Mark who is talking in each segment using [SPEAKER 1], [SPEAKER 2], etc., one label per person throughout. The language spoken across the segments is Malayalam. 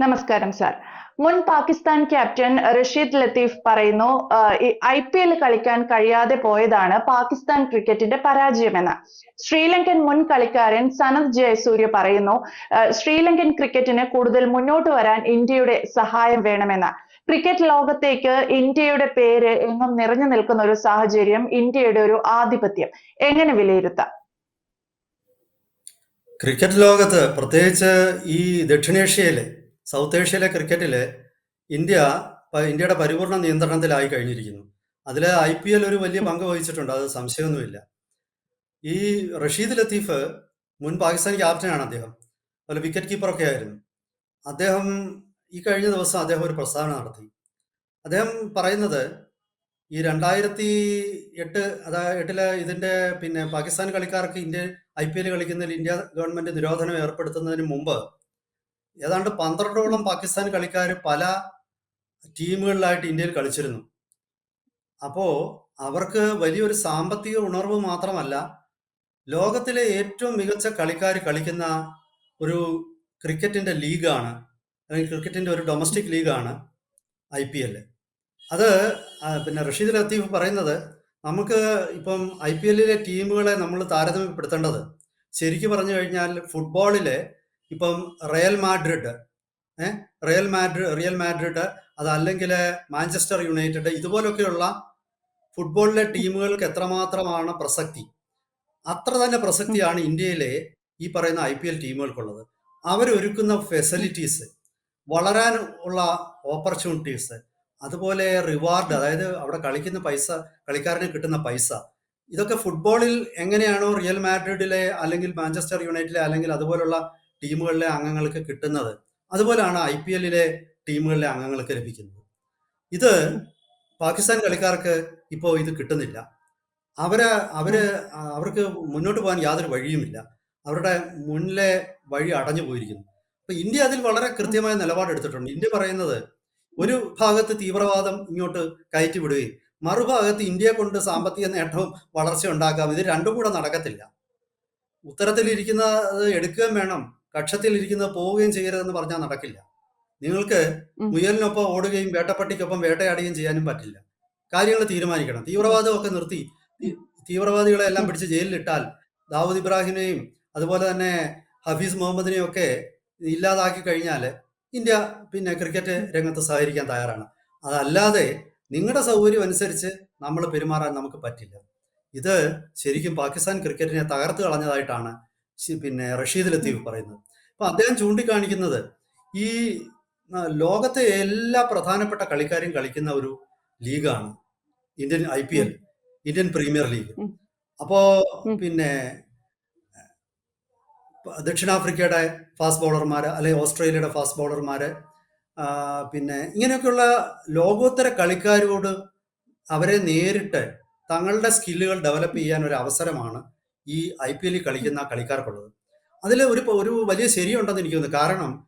[SPEAKER 1] നമസ്കാരം സാർ മുൻ പാകിസ്ഥാൻ ക്യാപ്റ്റൻ റഷീദ് ലത്തീഫ് പറയുന്നു ഐ പി എൽ കളിക്കാൻ കഴിയാതെ പോയതാണ് പാകിസ്ഥാൻ ക്രിക്കറ്റിന്റെ പരാജയമെന്ന്. ശ്രീലങ്കൻ മുൻ കളിക്കാരൻ സനത് ജയസൂര്യ പറയുന്നു ശ്രീലങ്കൻ ക്രിക്കറ്റിന് കൂടുതൽ മുന്നോട്ട് വരാൻ ഇന്ത്യയുടെ സഹായം വേണമെന്ന്. ക്രിക്കറ്റ് ലോകത്തേക്ക് ഇന്ത്യയുടെ പേര് എങ്ങും നിറഞ്ഞു നിൽക്കുന്ന ഒരു സാഹചര്യം ഇന്ത്യയുടെ ഒരു ആധിപത്യം. എങ്ങനെ വിലയിരുത്താം?
[SPEAKER 2] ക്രിക്കറ്റ് ലോകത്ത് പ്രത്യേകിച്ച് ഈ ദക്ഷിണേഷ്യയിലെ സൗത്ത് ഏഷ്യയിലെ ക്രിക്കറ്റിൽ ഇന്ത്യ ഇന്ത്യയുടെ പരിപൂർണ നിയന്ത്രണത്തിലായി കഴിഞ്ഞിരിക്കുന്നു. അതിൽ ഐ പി എൽ ഒരു വലിയ പങ്ക് വഹിച്ചിട്ടുണ്ട് അത് സംശയമൊന്നുമില്ല. ഈ റഷീദ് ലത്തീഫ് മുൻ പാകിസ്ഥാൻ ക്യാപ്റ്റനാണ് അദ്ദേഹം. അതുപോലെ വിക്കറ്റ് കീപ്പറൊക്കെ ആയിരുന്നു. അദ്ദേഹം ഈ കഴിഞ്ഞ ദിവസം അദ്ദേഹം ഒരു പ്രസ്താവന നടത്തി. അദ്ദേഹം പറയുന്നത് ഈ രണ്ടായിരത്തി എട്ട് അതായത് എട്ടിലെ ഇതിന്റെ പിന്നെ പാകിസ്ഥാൻ കളിക്കാർക്ക് ഇന്ത്യ ഐ പി എൽ കളിക്കുന്നതിൽ ഇന്ത്യ ഗവൺമെന്റ് നിരോധനം ഏർപ്പെടുത്തുന്നതിന് മുമ്പ് ഏതാണ്ട് പന്ത്രണ്ടോളം പാകിസ്ഥാൻ കളിക്കാർ പല ടീമുകളിലായിട്ട് ഇന്ത്യയിൽ കളിച്ചിരുന്നു. അപ്പോൾ അവർക്ക് വലിയൊരു സാമ്പത്തിക ഉണർവ് മാത്രമല്ല ലോകത്തിലെ ഏറ്റവും മികച്ച കളിക്കാർ കളിക്കുന്ന ഒരു ക്രിക്കറ്റിന്റെ ലീഗാണ് അല്ലെങ്കിൽ ക്രിക്കറ്റിന്റെ ഒരു ഡൊമസ്റ്റിക് ലീഗാണ് ഐ പി എൽ. അത് പിന്നെ റഷീദ് ലത്തീഫ് പറയുന്നത് നമുക്ക് ഇപ്പം ഐ പി എല്ലിലെ ടീമുകളെ നമ്മൾ താരതമ്യപ്പെടുത്തേണ്ടത് ശരിക്കും പറഞ്ഞു കഴിഞ്ഞാൽ ഫുട്ബോളിലെ ഇപ്പം Real Madrid Real Madrid Real Madrid അതല്ലെങ്കിൽ മാഞ്ചസ്റ്റർ യുണൈറ്റഡ് ഇതുപോലൊക്കെയുള്ള ഫുട്ബോളിലെ ടീമുകൾക്ക് എത്രമാത്രമാണ് പ്രസക്തി? അത്ര തന്നെ പ്രസക്തിയാണ് ഇന്ത്യയിലെ ഈ പറയുന്ന ഐ പി എൽ ടീമുകൾക്കുള്ളത് അവരൊരുക്കുന്ന ഫെസിലിറ്റീസ് വളരാൻ ഉള്ള ഓപ്പർച്യൂണിറ്റീസ് അതുപോലെ റിവാർഡ് അതായത് അവിടെ കളിക്കുന്ന പൈസ കളിക്കാരന് കിട്ടുന്ന പൈസ ഇതൊക്കെ ഫുട്ബോളിൽ എങ്ങനെയാണോ റിയൽ മാഡ്രിഡിലെ അല്ലെങ്കിൽ മാഞ്ചസ്റ്റർ യുണൈറ്റഡിലെ അല്ലെങ്കിൽ അതുപോലുള്ള ടീമുകളിലെ അംഗങ്ങൾക്ക് കിട്ടുന്നത്. അതുപോലെയാണ് ഐ പി എല്ലിലെ ടീമുകളിലെ അംഗങ്ങൾക്ക് ലഭിക്കുന്നത്. ഇത് പാകിസ്ഥാൻ കളിക്കാർക്ക് ഇപ്പോൾ ഇത് കിട്ടുന്നില്ല. അവർ അവർ അവർക്ക് മുന്നോട്ട് പോകാൻ യാതൊരു വഴിയുമില്ല. അവരുടെ മുന്നിലെ വഴി അടഞ്ഞു പോയിരിക്കുന്നു. അപ്പൊ ഇന്ത്യ അതിൽ വളരെ കൃത്യമായ നിലപാടെടുത്തിട്ടുണ്ട് ഇന്ത്യ പറയുന്നത് ഒരു ഭാഗത്ത് തീവ്രവാദം ഇങ്ങോട്ട് കയറ്റി വിടുകയും മറുഭാഗത്ത് ഇന്ത്യയെ കൊണ്ട് സാമ്പത്തിക നേട്ടവും വളർച്ച ഉണ്ടാക്കാം. ഇത് രണ്ടും കൂടെ നടക്കത്തില്ല. ഉത്തരത്തിലിരിക്കുന്നത് എടുക്കുകയും വേണം. കക്ഷത്തിലിരിക്കുന്നത് പോവുകയും ചെയ്യരുതെന്ന് പറഞ്ഞാൽ നടക്കില്ല. നിങ്ങൾക്ക്. മുയലിനൊപ്പം ഓടുകയും വേട്ടപ്പട്ടിക്കൊപ്പം വേട്ടയാടുകയും ചെയ്യാനും പറ്റില്ല. കാര്യങ്ങൾ തീരുമാനിക്കണം. തീവ്രവാദമൊക്കെ നിർത്തി. തീവ്രവാദികളെ എല്ലാം പിടിച്ച് ജയിലിലിട്ടാൽ ദാവൂദ് ഇബ്രാഹിമിനെയും അതുപോലെ തന്നെ ഹഫീസ് മുഹമ്മദിനെയും ഒക്കെ ഇല്ലാതാക്കി കഴിഞ്ഞാൽ ഇന്ത്യ പിന്നെ ക്രിക്കറ്റ് രംഗത്ത് സഹകരിക്കാൻ തയ്യാറാണ്. അതല്ലാതെ നിങ്ങളുടെ സൗകര്യം അനുസരിച്ച് നമ്മൾ പെരുമാറാൻ നമുക്ക് പറ്റില്ല. ഇത് ശരിക്കും പാകിസ്ഥാൻ ക്രിക്കറ്റിനെ തകർത്ത് കളഞ്ഞതായിട്ടാണ് പിന്നെ റഷീദ് ലത്തീഫ് പറയുന്നത്. അപ്പൊ അദ്ദേഹം ചൂണ്ടിക്കാണിക്കുന്നത് ഈ ലോകത്തെ എല്ലാ പ്രധാനപ്പെട്ട കളിക്കാരും കളിക്കുന്ന ഒരു ലീഗാണ് Indian I P L Indian premier league. അപ്പോ പിന്നെ ദക്ഷിണാഫ്രിക്കയുടെ ഫാസ്റ്റ് ബൗളർമാര് അല്ലെങ്കിൽ ഓസ്ട്രേലിയയുടെ ഫാസ്റ്റ് ബൗളർമാര് പിന്നെ ഇങ്ങനെയൊക്കെയുള്ള ലോകോത്തര കളിക്കാരോട് അവരെ നേരിട്ട് തങ്ങളുടെ സ്കില്ലുകൾ ഡെവലപ്പ് ചെയ്യാൻ ഒരു അവസരമാണ് ഈ ഐ പി എല്ലിൽ കളിക്കുന്ന കളിക്കാർക്കുള്ളത്. അതിൽ ഒരു ഒരു വലിയ ശരിയുണ്ടെന്ന് എനിക്ക് തോന്നുന്നു. കാരണം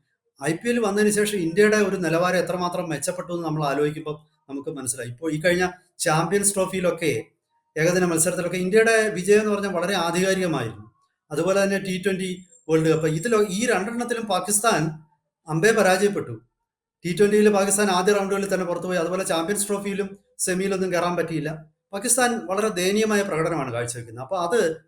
[SPEAKER 2] ഐ പി എൽ വന്നതിന് ശേഷം ഇന്ത്യയുടെ ഒരു നിലവാരം എത്രമാത്രം മെച്ചപ്പെട്ടു എന്ന് നമ്മൾ ആലോചിക്കുമ്പോൾ നമുക്ക് മനസ്സിലായി. ഇപ്പോൾ ഈ കഴിഞ്ഞ ചാമ്പ്യൻസ് ട്രോഫിയിലൊക്കെ ഏകദിന മത്സരത്തിലൊക്കെ ഇന്ത്യയുടെ വിജയം എന്ന് പറഞ്ഞാൽ വളരെ ആധികാരികമായിരുന്നു. അതുപോലെ തന്നെ ടി ട്വന്റി വേൾഡ് കപ്പ് ഇതിൽ ഈ രണ്ടെണ്ണത്തിലും പാകിസ്ഥാൻ അമ്പേ പരാജയപ്പെട്ടു. ടി ട്വന്റിയിൽ പാകിസ്ഥാൻ ആദ്യ റൗണ്ടുകളിൽ തന്നെ പുറത്തുപോയി. അതുപോലെ ചാമ്പ്യൻസ് ട്രോഫിയിലും സെമിയിലൊന്നും കയറാൻ പറ്റിയില്ല. പാകിസ്ഥാൻ വളരെ ദയനീയമായ പ്രകടനമാണ് കാഴ്ചവെക്കുന്നത്. അപ്പോൾ അത്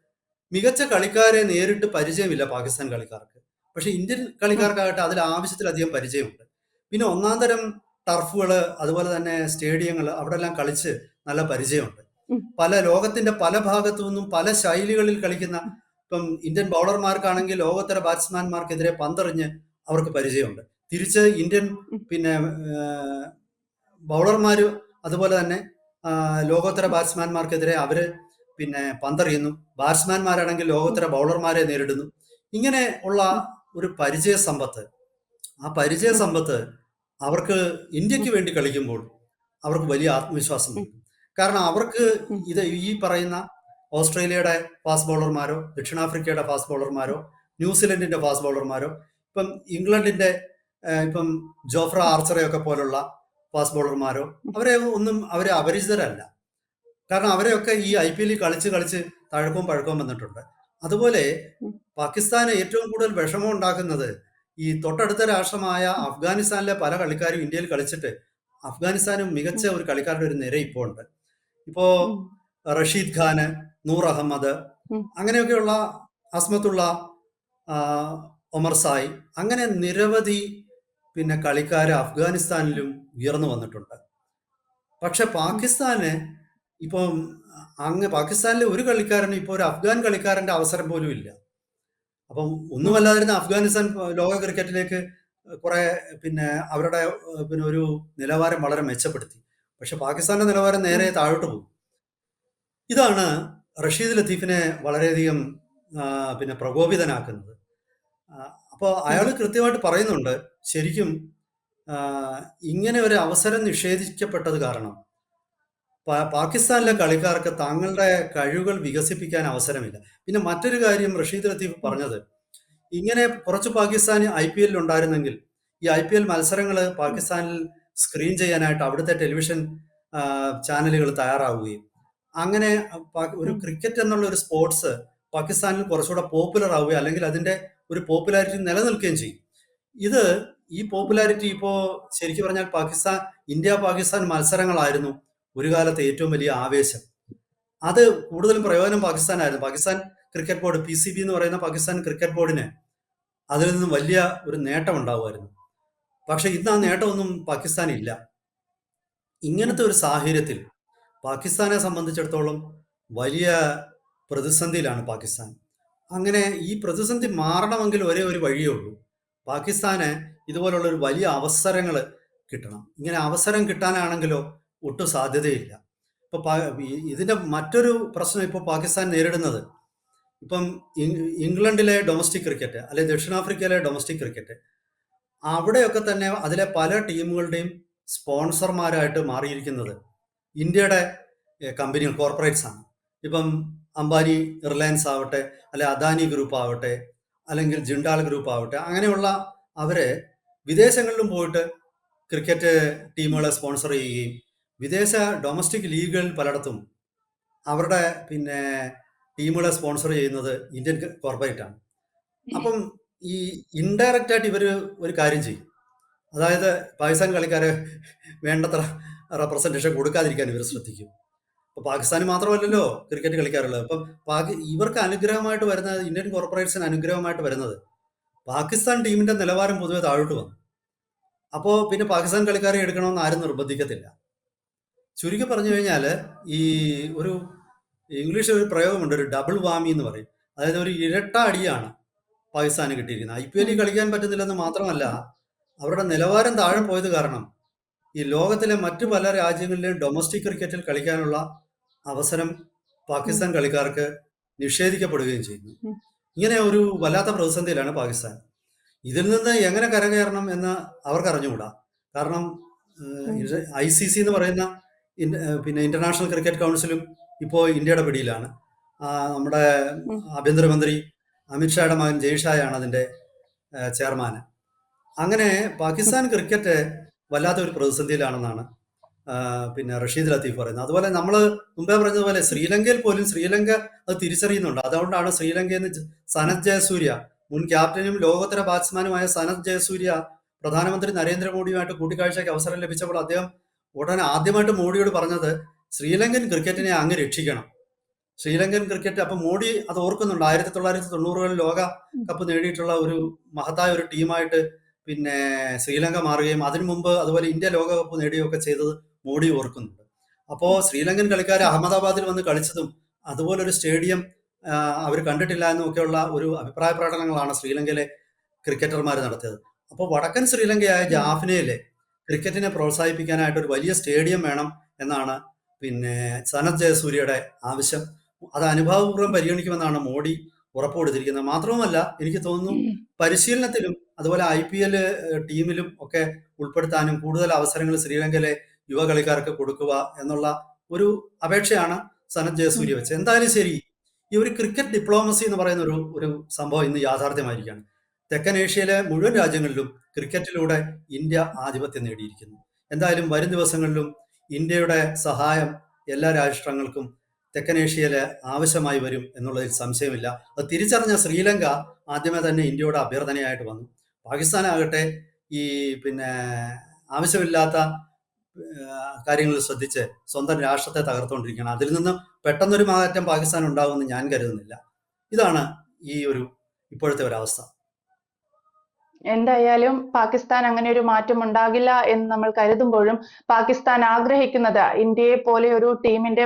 [SPEAKER 2] മികച്ച കളിക്കാരെ നേരിട്ട് പരിചയമില്ല പാകിസ്ഥാൻ കളിക്കാർക്ക്. പക്ഷെ ഇന്ത്യൻ കളിക്കാർക്കാകട്ടെ അതിൽ ആവശ്യത്തിലധികം പരിചയമുണ്ട്. പിന്നെ ഒന്നാം തരം ടർഫുകൾ അതുപോലെ തന്നെ സ്റ്റേഡിയങ്ങൾ അവിടെ എല്ലാം കളിച്ച് നല്ല പരിചയമുണ്ട്. പല ലോകത്തിന്റെ പല ഭാഗത്തു നിന്നും പല ശൈലികളിൽ കളിക്കുന്ന ഇപ്പം ഇന്ത്യൻ ബൗളർമാർക്കാണെങ്കിൽ ലോകോത്തര ബാറ്റ്സ്മാൻമാർക്കെതിരെ പന്തെറിഞ്ഞ് അവർക്ക് പരിചയമുണ്ട്. തിരിച്ച് ഇന്ത്യൻ പിന്നെ ബൗളർമാർ അതുപോലെ തന്നെ ലോകോത്തര ബാറ്റ്സ്മാൻമാർക്കെതിരെ അവർ പിന്നെ പന്തറിയുന്നു. ബാറ്റ്സ്മാൻമാരാണെങ്കിൽ ലോകോത്തര ബൗളർമാരെ നേരിടുന്നു. ഇങ്ങനെ ഉള്ള ഒരു പരിചയ സമ്പത്ത്. ആ പരിചയ സമ്പത്ത് അവർക്ക് ഇന്ത്യയ്ക്ക് വേണ്ടി കളിക്കുമ്പോൾ അവർക്ക് വലിയ ആത്മവിശ്വാസം കാരണം അവർക്ക് ഇത് ഈ പറയുന്ന ഓസ്ട്രേലിയയുടെ ഫാസ്റ്റ് ബൗളർമാരോ ദക്ഷിണാഫ്രിക്കയുടെ ഫാസ്റ്റ് ബൗളർമാരോ ന്യൂസിലൻഡിന്റെ ഫാസ്റ്റ് ബൗളർമാരോ ഇപ്പം ഇംഗ്ലണ്ടിന്റെ ഇപ്പം ജോഫ്ര ആർച്ചറയൊക്കെ പോലുള്ള ഫാസ്റ്റ് ബൗളർമാരോ അവരെ ഒന്നും അവരെ അപരിചിതരല്ല. കാരണം അവരെയൊക്കെ ഈ ഐ പി എല്ലിൽ കളിച്ച് കളിച്ച് തഴക്കവും പഴക്കവും വന്നിട്ടുണ്ട്. അതുപോലെ പാകിസ്ഥാന് ഏറ്റവും കൂടുതൽ വിഷമം ഉണ്ടാക്കുന്നത് ഈ തൊട്ടടുത്ത രാഷ്ട്രമായ അഫ്ഗാനിസ്ഥാനിലെ പല കളിക്കാരും ഇന്ത്യയിൽ കളിച്ചിട്ട് അഫ്ഗാനിസ്ഥാനും മികച്ച ഒരു കളിക്കാരുടെ ഒരു നിര ഇപ്പോൾ ഉണ്ട്. ഇപ്പോ റഷീദ് ഖാന് നൂർ അഹമ്മദ്. അങ്ങനെയൊക്കെയുള്ള അസ്മത്തുള്ള ഒമർ സായ് അങ്ങനെ നിരവധി പിന്നെ കളിക്കാര് അഫ്ഗാനിസ്ഥാനിലും ഉയർന്നു വന്നിട്ടുണ്ട്. പക്ഷെ പാകിസ്ഥാന് ഇപ്പം അങ്ങ് പാകിസ്ഥാനിലെ ഒരു കളിക്കാരനും ഇപ്പോൾ ഒരു അഫ്ഗാൻ കളിക്കാരന്റെ അവസരം പോലും ഇല്ല. അപ്പം ഒന്നുമല്ലാതിരുന്ന അഫ്ഗാനിസ്ഥാൻ ലോക ക്രിക്കറ്റിലേക്ക് കുറെ പിന്നെ അവരുടെ പിന്നെ ഒരു നിലവാരം വളരെ മെച്ചപ്പെടുത്തി. പക്ഷെ പാകിസ്ഥാന്റെ നിലവാരം നേരെ താഴോട്ട് പോകും. ഇതാണ് റഷീദ് ലത്തീഫിനെ വളരെയധികം പിന്നെ പ്രകോപിതനാക്കുന്നത്. അപ്പോൾ അയാൾ കൃത്യമായിട്ട് പറയുന്നുണ്ട് ശരിക്കും ഇങ്ങനെ ഒരു അവസരം നിഷേധിക്കപ്പെട്ടത് കാരണം പാകിസ്ഥാനിലെ കളിക്കാർക്ക് തങ്ങളുടെ കഴിവുകൾ വികസിപ്പിക്കാൻ അവസരമില്ല. പിന്നെ മറ്റൊരു കാര്യം റഷീദ് ലത്തീഫ് പറഞ്ഞത് ഇങ്ങനെ കുറച്ച് പാകിസ്ഥാൻ ഐ പി എല്ലിൽ ഉണ്ടായിരുന്നെങ്കിൽ ഈ ഐ പി എൽ മത്സരങ്ങൾ പാകിസ്ഥാനിൽ സ്ക്രീൻ ചെയ്യാനായിട്ട് അവിടുത്തെ ടെലിവിഷൻ ചാനലുകൾ തയ്യാറാവുകയും അങ്ങനെ ഒരു ക്രിക്കറ്റ് എന്നുള്ള ഒരു സ്പോർട്സ് പാകിസ്ഥാനിൽ കുറച്ചുകൂടെ പോപ്പുലർ ആവുകയും അല്ലെങ്കിൽ അതിന്റെ ഒരു പോപ്പുലാരിറ്റി നിലനിൽക്കുകയും ചെയ്യും. ഇത് ഈ പോപ്പുലാരിറ്റി ഇപ്പോ ശരിക്കും പറഞ്ഞാൽ പാകിസ്ഥാൻ ഇന്ത്യ പാകിസ്ഥാൻ മത്സരങ്ങളായിരുന്നു. ഒരു കാലത്തെ ഏറ്റവും വലിയ ആവേശം. അത് കൂടുതലും പ്രയോജനം പാകിസ്ഥാനായിരുന്നു. Pakistan cricket board P C B എന്ന് പറയുന്ന പാകിസ്ഥാൻ ക്രിക്കറ്റ് ബോർഡിന് അതിൽ നിന്നും വലിയ ഒരു നേട്ടം ഉണ്ടാവുമായിരുന്നു. പക്ഷെ ഇന്ന് ആ നേട്ടമൊന്നും പാകിസ്ഥാൻ ഇല്ല ഇങ്ങനത്തെ ഒരു സാഹചര്യത്തിൽ പാകിസ്ഥാനെ സംബന്ധിച്ചിടത്തോളം വലിയ പ്രതിസന്ധിയിലാണ് പാകിസ്ഥാൻ. അങ്ങനെ ഈ പ്രതിസന്ധി മാറണമെങ്കിൽ ഒരേ ഒരു വഴിയേ ഉള്ളൂ. പാകിസ്ഥാന് ഇതുപോലുള്ള ഒരു വലിയ അവസരങ്ങൾ കിട്ടണം. ഇങ്ങനെ അവസരം കിട്ടാനാണെങ്കിലോ ഒട്ടും സാധ്യതയില്ല. ഇപ്പൊ ഇതിന്റെ മറ്റൊരു പ്രശ്നം ഇപ്പോൾ പാകിസ്ഥാൻ നേരിടുന്നത്. ഇപ്പം ഇംഗ്ലണ്ടിലെ ഡൊമസ്റ്റിക് ക്രിക്കറ്റ് അല്ലെ ദക്ഷിണാഫ്രിക്കയിലെ ഡൊമസ്റ്റിക് ക്രിക്കറ്റ് അവിടെയൊക്കെ തന്നെ അതിലെ പല ടീമുകളുടെയും സ്പോൺസർമാരായിട്ട് മാറിയിരിക്കുന്നത് ഇന്ത്യയുടെ കമ്പനികൾ കോർപ്പറേറ്റ്സ് ആണ്. ഇപ്പം അംബാനി റിലയൻസ് ആവട്ടെ അല്ലെ അദാനി ഗ്രൂപ്പ് ആവട്ടെ അല്ലെങ്കിൽ ജിണ്ടാൽ ഗ്രൂപ്പ് ആവട്ടെ അങ്ങനെയുള്ള അവരെ വിദേശങ്ങളിലും പോയിട്ട് ക്രിക്കറ്റ് ടീമുകളെ സ്പോൺസർ ചെയ്യുകയും വിദേശ ഡൊമസ്റ്റിക് ലീഗുകൾ പലയിടത്തും അവരുടെ പിന്നെ ടീമുകളെ സ്പോൺസർ ചെയ്യുന്നത് ഇന്ത്യൻ കോർപ്പറേറ്റ് ആണ്. അപ്പം ഈ ഇൻഡയറക്റ്റ് ആയിട്ട് ഇവർ ഒരു കാര്യം ചെയ്യും. അതായത് പാകിസ്ഥാൻ കളിക്കാരെ വേണ്ടത്ര റെപ്രസെന്റേഷൻ കൊടുക്കാതിരിക്കാൻ ഇവർ ശ്രദ്ധിക്കും. അപ്പോൾ പാകിസ്ഥാൻ മാത്രമല്ലല്ലോ ക്രിക്കറ്റ് കളിക്കാറുള്ളത്. അപ്പം പാകി ഇവർക്ക് അനുഗ്രഹമായിട്ട് വരുന്ന ഇന്ത്യൻ കോർപ്പറേറ്റ്സിന് അനുഗ്രഹമായിട്ട് വരുന്നത് പാകിസ്ഥാൻ ടീമിന്റെ നിലവാരം പൊതുവെ താഴോട്ട് വന്നു. അപ്പോൾ പിന്നെ പാകിസ്ഥാൻ കളിക്കാരെ എടുക്കണമെന്ന് ആരും നിർബന്ധിക്കത്തില്ല. ചുരുക്കി പറഞ്ഞു കഴിഞ്ഞാൽ ഈ ഒരു ഇംഗ്ലീഷിൽ ഒരു പ്രയോഗമുണ്ട് ഒരു ഡബിൾ വാമി എന്ന് പറയും. അതായത് ഒരു ഇരട്ട അടിയാണ് പാകിസ്ഥാന് കിട്ടിയിരിക്കുന്നത്. ഐ പി എല്ലിൽ കളിക്കാൻ പറ്റുന്നില്ലെന്ന് മാത്രമല്ല അവരുടെ നിലവാരം താഴെ പോയത് കാരണം ഈ ലോകത്തിലെ മറ്റു പല രാജ്യങ്ങളിലെയും ഡൊമസ്റ്റിക് ക്രിക്കറ്റിൽ കളിക്കാനുള്ള അവസരം പാകിസ്ഥാൻ കളിക്കാർക്ക് നിഷേധിക്കപ്പെടുകയും ചെയ്യുന്നു. ഇങ്ങനെ ഒരു വല്ലാത്ത പ്രതിസന്ധിയിലാണ് പാകിസ്ഥാൻ. ഇതിൽ നിന്ന് എങ്ങനെ കരകയറണം എന്ന് അവർക്ക് അറിഞ്ഞുകൂടാ. കാരണം ഐ സി സി എന്ന് പറയുന്ന പിന്നെ ഇന്റർനാഷണൽ ക്രിക്കറ്റ് കൗൺസിലും ഇപ്പോൾ ഇന്ത്യയുടെ പിടിയിലാണ്. നമ്മുടെ. ആഭ്യന്തരമന്ത്രി അമിത്ഷായുടെ മകൻ ജയ്ഷായാണ് അതിന്റെ ചെയർമാൻ. അങ്ങനെ പാകിസ്ഥാൻ ക്രിക്കറ്റ് വല്ലാത്ത ഒരു പ്രതിസന്ധിയിലാണെന്നാണ് പിന്നെ റഷീദ് ലത്തീഫ് പറയുന്നത്. അതുപോലെ നമ്മൾ മുമ്പേ പറഞ്ഞതുപോലെ ശ്രീലങ്കയിൽ പോലും ശ്രീലങ്ക അത് തിരിച്ചറിയുന്നുണ്ട്. അതുകൊണ്ടാണ് ശ്രീലങ്കയിൽ നിന്ന് സനത് ജയസൂര്യ മുൻ ക്യാപ്റ്റനും ലോകോത്തര ബാറ്റ്സ്മാനുമായ സനത് ജയസൂര്യ പ്രധാനമന്ത്രി നരേന്ദ്രമോദിയുമായിട്ട് കൂടിക്കാഴ്ചയ്ക്ക് അവസരം ലഭിച്ചപ്പോൾ അദ്ദേഹം ഉടനെ ആദ്യമായിട്ട് മോഡിയോട് പറഞ്ഞത് ശ്രീലങ്കൻ ക്രിക്കറ്റിനെ അങ്ങ് രക്ഷിക്കണം. ശ്രീലങ്കൻ ക്രിക്കറ്റ് അപ്പൊ മോഡി അത് ഓർക്കുന്നുണ്ട്? ആയിരത്തി തൊള്ളായിരത്തി തൊണ്ണൂറുകളിൽ ലോക കപ്പ് നേടിയിട്ടുള്ള ഒരു മഹത്തായ ഒരു ടീമായിട്ട് പിന്നെ ശ്രീലങ്ക മാറുകയും അതിനു മുമ്പ് അതുപോലെ ഇന്ത്യ ലോകകപ്പ് നേടുകയൊക്കെ ചെയ്തത് മോഡി ഓർക്കുന്നുണ്ട്. അപ്പോൾ ശ്രീലങ്കൻ കളിക്കാർ അഹമ്മദാബാദിൽ വന്ന് കളിച്ചതും അതുപോലെ ഒരു സ്റ്റേഡിയം അവർ കണ്ടിട്ടില്ല എന്നൊക്കെയുള്ള ഒരു അഭിപ്രായ പ്രകടനങ്ങളാണ് ശ്രീലങ്കയിലെ ക്രിക്കറ്റർമാർ നടത്തിയത്. അപ്പോൾ വടക്കൻ ശ്രീലങ്കയായ ജാഫ്നയിലെ ക്രിക്കറ്റിനെ പ്രോത്സാഹിപ്പിക്കാനായിട്ട് ഒരു വലിയ സ്റ്റേഡിയം വേണം എന്നാണ് പിന്നെ സനത് ജയസൂര്യയുടെ ആവശ്യം. അത് അനുഭാവപൂർവം പരിഗണിക്കുമെന്നാണ് മോഡി ഉറപ്പ് കൊടുത്തിരിക്കുന്നത് മാത്രവുമല്ല എനിക്ക് തോന്നുന്നു പരിശീലനത്തിലും അതുപോലെ ഐ പി എൽ ടീമിലും ഒക്കെ ഉൾപ്പെടുത്താനും കൂടുതൽ അവസരങ്ങൾ ശ്രീലങ്കയിലെ യുവ കളിക്കാർക്ക് കൊടുക്കുക എന്നുള്ള ഒരു അപേക്ഷയാണ് സനത് ജയസൂര്യ വെച്ചത്. എന്തായാലും ശരി ഈ ഒരു ക്രിക്കറ്റ് ഡിപ്ലോമസി എന്ന് പറയുന്ന ഒരു ഒരു സംഭവം ഇന്ന് യാഥാർത്ഥ്യമായിരിക്കുകയാണ്. തെക്കൻ ഏഷ്യയിലെ മുഴുവൻ രാജ്യങ്ങളിലും ക്രിക്കറ്റിലൂടെ ഇന്ത്യ ആധിപത്യം നേടിയിരിക്കുന്നു. എന്തായാലും വരും ദിവസങ്ങളിലും ഇന്ത്യയുടെ സഹായം എല്ലാ രാഷ്ട്രങ്ങൾക്കും തെക്കൻ ഏഷ്യയിലെ ആവശ്യമായി വരും എന്നുള്ളതിൽ സംശയമില്ല. അത് തിരിച്ചറിഞ്ഞ ശ്രീലങ്ക ആദ്യമേ തന്നെ ഇന്ത്യയുടെ അഭ്യർത്ഥനയായിട്ട് വന്നു. പാകിസ്ഥാനാകട്ടെ ഈ പിന്നെ ആവശ്യമില്ലാത്ത കാര്യങ്ങൾ ശ്രദ്ധിച്ച് സ്വന്തം രാഷ്ട്രത്തെ തകർത്തുകൊണ്ടിരിക്കുകയാണ്. അതിൽ നിന്ന് പെട്ടെന്നൊരു മാറ്റം പാകിസ്ഥാൻ ഉണ്ടാകുമെന്ന് ഞാൻ കരുതുന്നില്ല. ഇതാണ് ഈ ഒരു ഇപ്പോഴത്തെ ഒരവസ്ഥ.
[SPEAKER 1] എന്തായാലും പാകിസ്ഥാൻ അങ്ങനെ ഒരു മാറ്റം ഉണ്ടാകില്ല എന്ന് നമ്മൾ കരുതുമ്പോഴും പാകിസ്ഥാൻ ആഗ്രഹിക്കുന്നത് ഇന്ത്യയെ പോലെ ഒരു ടീമിന്റെ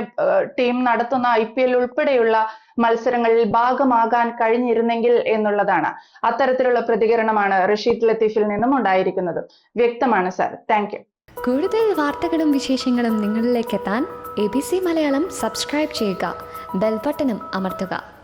[SPEAKER 1] ടീം നടത്തുന്ന ഐ പി എൽ ഉൾപ്പെടെയുള്ള മത്സരങ്ങളിൽ ഭാഗമാകാൻ കഴിഞ്ഞിരുന്നെങ്കിൽ എന്നുള്ളതാണ് അത്തരത്തിലുള്ള പ്രതികരണമാണ് റഷീദ് ലത്തീഫിൽ നിന്നും ഉണ്ടായിരിക്കുന്നത്. വ്യക്തമാണ് സർ. താങ്ക്
[SPEAKER 3] കൂടുതൽ വാർത്തകളും വിശേഷങ്ങളും നിങ്ങളിലേക്ക് എത്താൻ A B C Malayalam subscribe ചെയ്യുക ബെൽബട്ടനും അമർത്തുക.